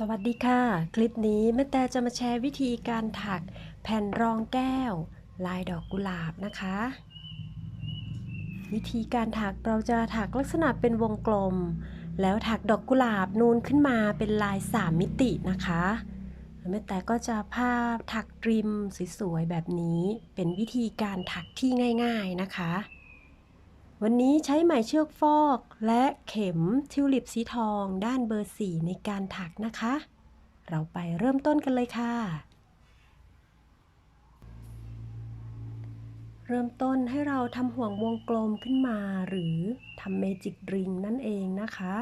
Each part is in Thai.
สวัสดีค่ะ คลิปนี้แม่แต่จะมาแชร์วิธีการถักแผ่นรองแก้ว ลายดอกกุหลาบนะคะ วิธีการถักเราจะถักลักษณะเป็นวงกลม แล้วถักดอกกุหลาบนูนขึ้นมาเป็นลาย3มิตินะคะแม่แต่ก็จะภาพถักริมสวยๆแบบนี้เป็นวิธีการถักที่ง่าย ๆนะคะ วันนี้ใช้ไหมเชือกฟอกและเข็มทิวลิปสีทองด้านเบอร์สี่ในการถักนะคะ เราไปเริ่มต้นกันเลยค่ะ เริ่มต้นให้เราทำห่วงวงกลมขึ้นมาหรือทำเมจิกริงนั่นเองนะคะ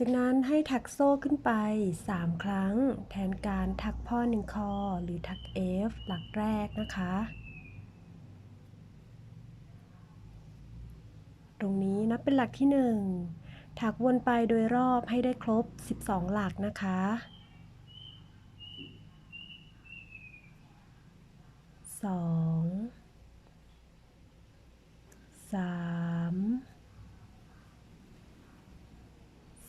จากนั้นให้ถักโซ่ขึ้นไป 3 ครั้ง แทนการถักพ่อหนึ่งคอหรือถัก F หลักแรกนะคะ ตรงนี้นับเป็นหลักที่ 1 ถักวนไปโดยรอบให้ได้ครบ 12 หลักนะคะ 2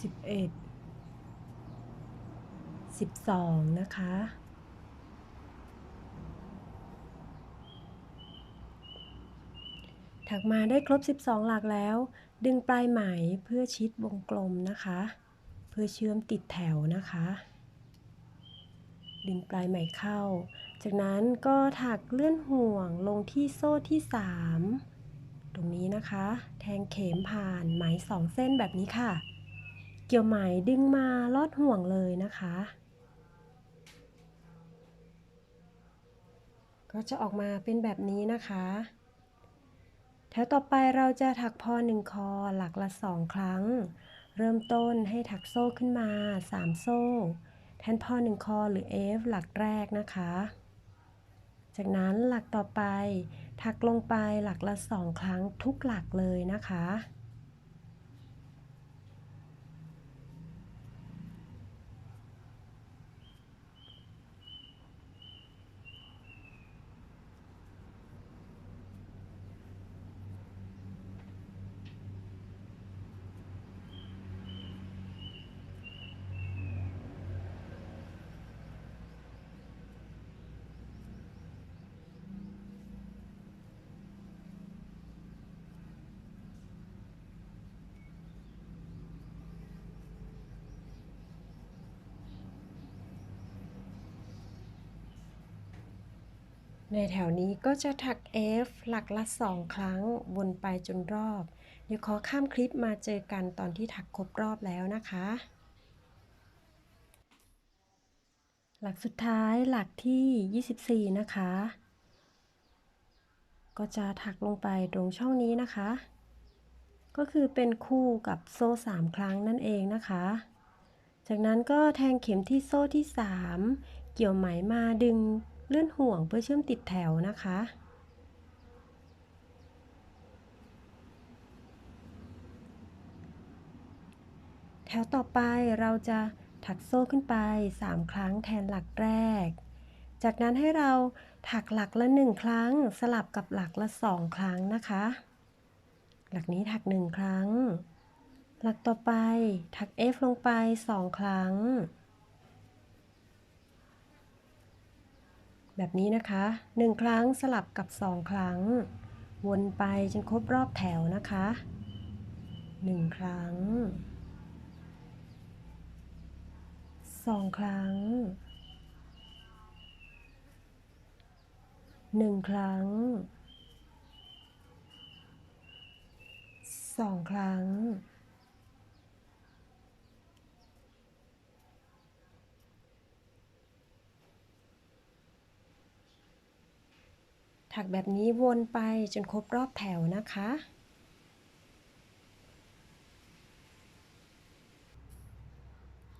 สิบเอ็ดสิบสองนะคะถักมาได้ครบ 12 หลักแล้ว ดึงปลายไหมเพื่อชิดวงกลมนะคะ เพื่อเชื่อมติดแถวนะคะ ดึงปลายไหมเข้า จากนั้นก็ถักเลื่อนห่วงลงที่โซ่ที่ 3 ตรงนี้นะคะ แทงเข็มผ่านไหมสองเส้นแบบนี้ค่ะ เกี่ยวไหมดึงมาลอดห่วงเลยนะคะ ก็จะออกมาเป็นแบบนี้นะคะแถวต่อไปเราจะถักพอหนึ่งคอหลักละสองครั้ง เริ่มต้นให้ถักโซ่ขึ้นมา 3 โซ่ แทนพอหนึ่งคอหรือ F หลักแรกนะคะ จากนั้นหลักต่อไป ถักลงไปหลักละสองครั้งทุกหลักเลยนะคะ ในแถวนี้ก็จะถัก F หลักละสองครั้งวนไปจนรอบ เดี๋ยวขอข้ามคลิปมาเจอกันตอนที่ถักครบรอบแล้วนะคะ หลักสุดท้ายหลักที่ 24 นะคะ ก็จะถักลงไปตรงช่องนี้นะคะ ก็คือเป็นคู่กับโซ่ 3 ครั้งนั่นเองนะคะ จากนั้นก็แทงเข็มที่โซ่ที่ 3 เกี่ยวไหมมาดึง เลื่อนห่วงเพื่อเชื่อมติดแถวนะคะ แถวต่อไปเราจะถักโซ่ขึ้นไป 3 ครั้งแทนหลักแรก จากนั้นให้เราถักหลักละ 1 ครั้ง สลับกับหลักละ 2 ครั้งนะคะ หลักนี้ถัก 1 ครั้ง หลักต่อไปถัก F ลงไป 2 ครั้ง แบบนี้นะคะ 1 ครั้งสลับกับ 2 ครั้ง วนไปจนครบรอบแถวนะคะ 1 ครั้ง 2 ครั้ง 1 ครั้ง 2 ครั้ง ถักแบบนี้วนไปจนครบรอบแถวนะคะ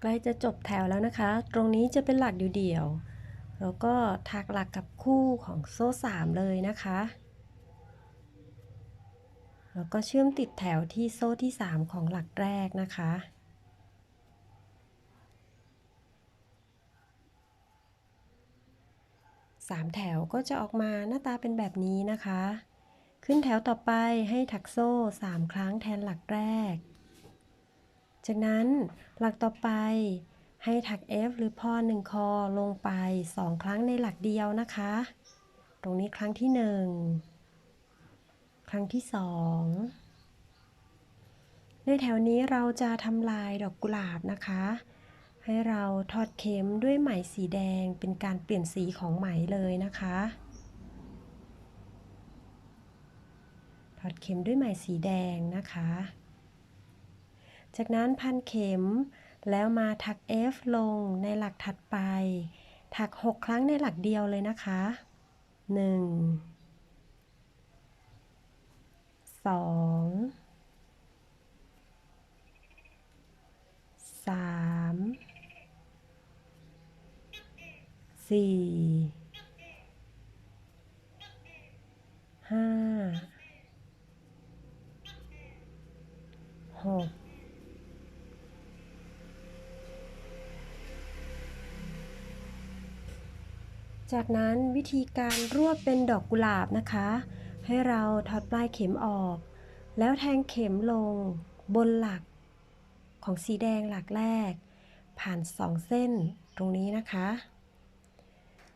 ใกล้จะจบแถวแล้วนะคะ ตรงนี้จะเป็นหลักเดี่ยวๆแล้วก็ถักหลักกับคู่ของโซ่สามเลยนะคะ แล้วก็เชื่อมติดแถวที่โซ่ที่ 3 ของหลักแรกนะคะ สามแถวก็จะออกมาหน้าตาเป็นแบบนี้นะคะ ขึ้นแถวต่อไปให้ถักโซ่ 3 ครั้งแทนหลักแรก จากนั้นหลักต่อไปให้ถัก F หรือพอ1คอลงไป 2 ครั้งในหลักเดียวนะคะ ตรงนี้ครั้งที่ 1 ครั้งที่ 2 ในแถวนี้เราจะทำลายดอกกุหลาบนะคะ ให้เราทอดเข็มด้วยไหมสีแดงเป็นการเปลี่ยนสีของไหมเลยนะคะ ทอดเข็มด้วยไหมสีแดงนะคะ จากนั้นพันเข็มแล้วมาถัก F ลงในหลักถัดไป ถัก 6 ครั้งในหลักเดียวเลยนะคะ 1 2 3 4 5 6จากนั้นวิธีการรวบเป็นดอกกุหลาบนะคะ ให้เราถอดปลายเข็มออก แล้วแทงเข็มลงบนหลักของสีแดงหลักแรก ผ่านสองเส้นตรงนี้นะคะ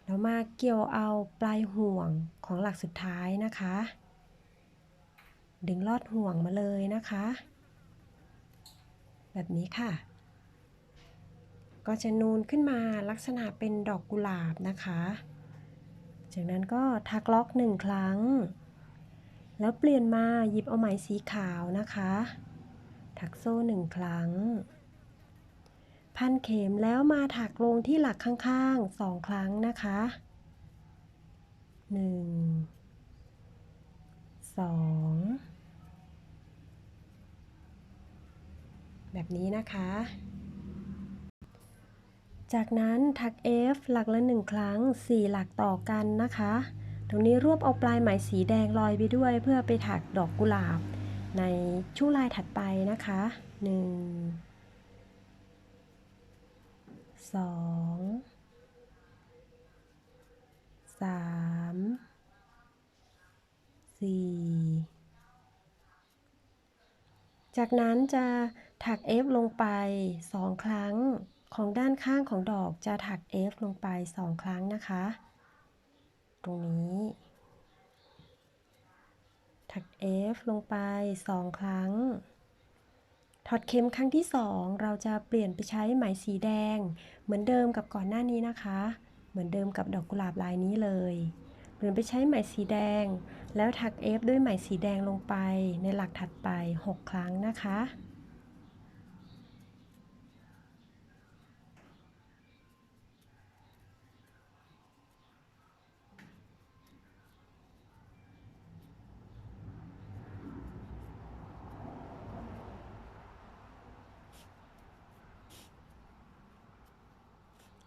แล้วมาเกี่ยวเอาปลายห่วงของหลักสุดท้ายนะคะ ดึงลอดห่วงมาเลยนะคะ แบบนี้ค่ะ ก็จะนูนขึ้นมาลักษณะเป็นดอกกุหลาบนะคะ จากนั้นก็ทักล็อกหนึ่งครั้ง แล้วเปลี่ยนมาหยิบเอาไหมสีขาวนะคะถักโซ่หนึ่งครั้ง พันเข็มแล้วมาถักลงที่หลักข้างๆสองครั้งนะคะหนึ่งสองแบบนี้นะคะ จากนั้นถัก F หลักละหนึ่งครั้ง 4 หลักต่อกันนะคะ ตรงนี้รวบเอาปลายไหมสีแดงลอยไปด้วย เพื่อไปถักดอกกุหลาบในช่วงลายถัดไปนะคะ 1 2 3 4จากนั้นจะถัก F ลงไป 2 ครั้งของด้านข้างของดอกจะถัก F ลงไป 2 ครั้งนะคะ ตรงนี้ ถัก F ลงไป 2 ครั้ง ถอดเข็มครั้งที่ 2 เราจะเปลี่ยนไปใช้ไหมสีแดง เหมือนเดิมกับก่อนหน้านี้นะคะ เหมือนเดิมกับดอกกุหลาบลายนี้เลย เปลี่ยนไปใช้ไหมสีแดง แล้วถัก F ด้วยไหมสีแดงลงไปในหลักถัดไป 6 ครั้งนะคะ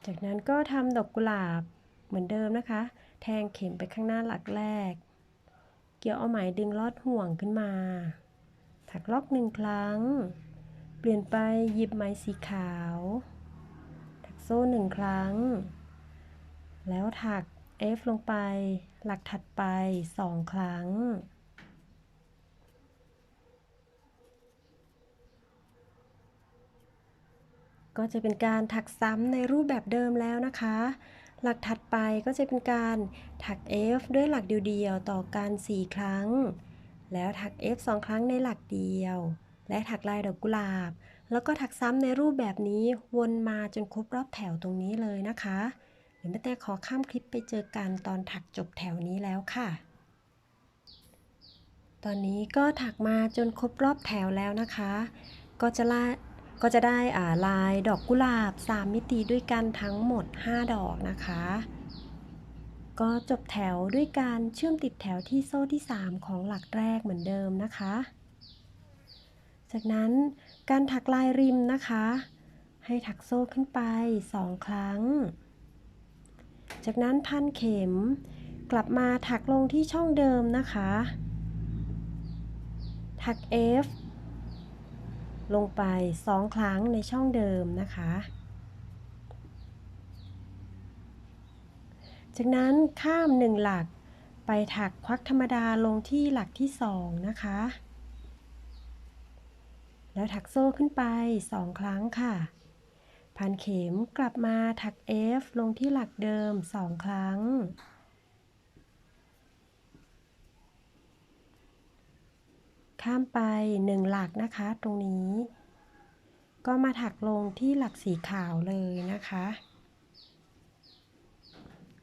จากนั้นก็ทำดอกกุหลาบเหมือนเดิมนะคะ แทงเข็มไปข้างหน้าหลักแรก เกี่ยวเอาไหมดึงลอดห่วงขึ้นมา ถักล็อกหนึ่งครั้ง เปลี่ยนไปหยิบไหมสีขาว ถักโซ่หนึ่งครั้ง แล้วถัก F ลงไป หลักถัดไปสองครั้ง ก็จะเป็นการถักซ้ำในรูปแบบเดิมแล้วนะคะ หลักถัดไปก็จะเป็นการถัก F ด้วยหลักเดียวๆต่อกัน 4 ครั้ง แล้วถัก F 2 ครั้งในหลักเดียว และถักลายดอกกุหลาบ แล้วก็ถักซ้ำในรูปแบบนี้วนมาจนครบรอบแถวตรงนี้เลยนะคะเดี๋ยวแม่แต่ขอข้ามคลิปไปเจอกันตอนถักจบแถวนี้แล้วค่ะ ตอนนี้ก็ถักมาจนครบรอบแถวแล้วนะคะ ก็จะลา ก็จะได้ลายดอกกุหลาบ 3 มิติด้วยกันทั้งหมด 5 ดอกนะคะ ก็จบแถวด้วยการเชื่อมติดแถวที่โซ่ที่ 3 ของหลักแรกเหมือนเดิมนะคะ จากนั้นการถักลายริมนะคะ ให้ถักโซ่ขึ้นไป 2 ครั้ง จากนั้นพันเข็มกลับมาถักลงที่ช่องเดิมนะคะ ถัก F ลงไป 2 ครั้งในช่องเดิมนะคะ จากนั้นข้าม 1 หลักไปถักควักธรรมดาลงที่หลักที่ 2 นะคะ แล้วถักโซ่ขึ้นไป 2 ครั้งค่ะ พันเข็มกลับมาถัก F ลงที่หลักเดิม 2 ครั้ง ข้ามไป 1 หลักนะคะ ตรงนี้ ก็มาถักลงที่หลักสีขาวเลยนะคะ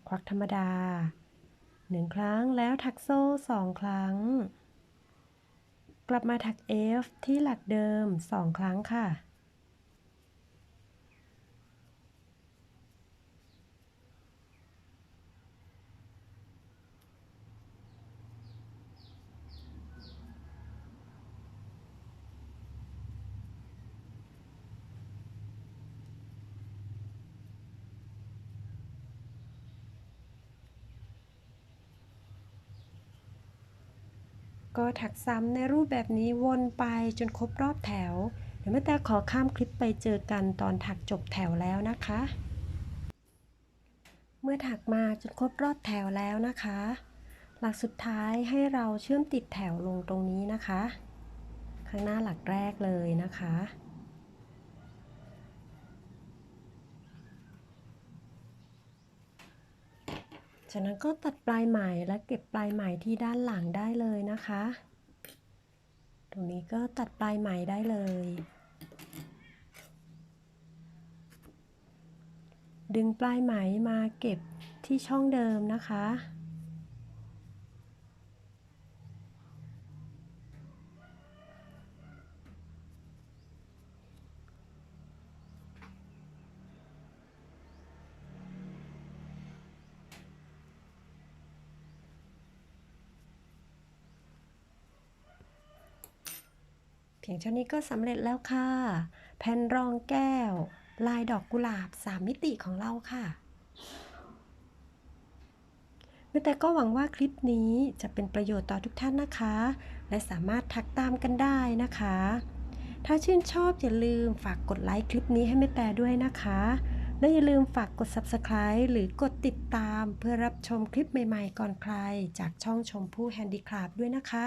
ควักธรรมดา 1 ครั้งแล้วถักโซ่ 2 ครั้ง กลับมาถัก F ที่หลักเดิม 2 ครั้งค่ะ ก็ถักซ้ำในรูปแบบนี้วนไปจนครบรอบแถว เดี๋ยวแม่แต่ขอข้ามคลิปไปเจอกันตอนถักจบแถวแล้วนะคะ เมื่อถักมาจนครบรอบแถวแล้วนะคะ หลักสุดท้ายให้เราเชื่อมติดแถวลงตรงนี้นะคะ ข้างหน้าหลักแรกเลยนะคะ จากนั้นก็ตัดปลายไหมและเก็บปลายไหมที่ด้านหลังได้เลยนะคะ ตรงนี้ก็ตัดปลายไหมได้เลย ดึงปลายไหมมาเก็บที่ช่องเดิมนะคะ เพียงเท่านี้ก็สำเร็จแล้วค่ะ แผ่นรองแก้ว ลายดอกกุหลาบ 3 มิติของเราค่ะแต่ก็หวังว่าคลิปนี้จะเป็นประโยชน์ต่อทุกท่านนะคะ และสามารถทักตามกันได้นะคะ ถ้าชื่นชอบอย่าลืมฝากกดไลค์คลิปนี้ให้แม่แต่ด้วยนะคะ และอย่าลืมฝากกด Subscribe หรือกดติดตามเพื่อรับชมคลิปใหม่ๆก่อนใคร จากช่องชมพู่แฮนดี้คราฟด้วยนะคะ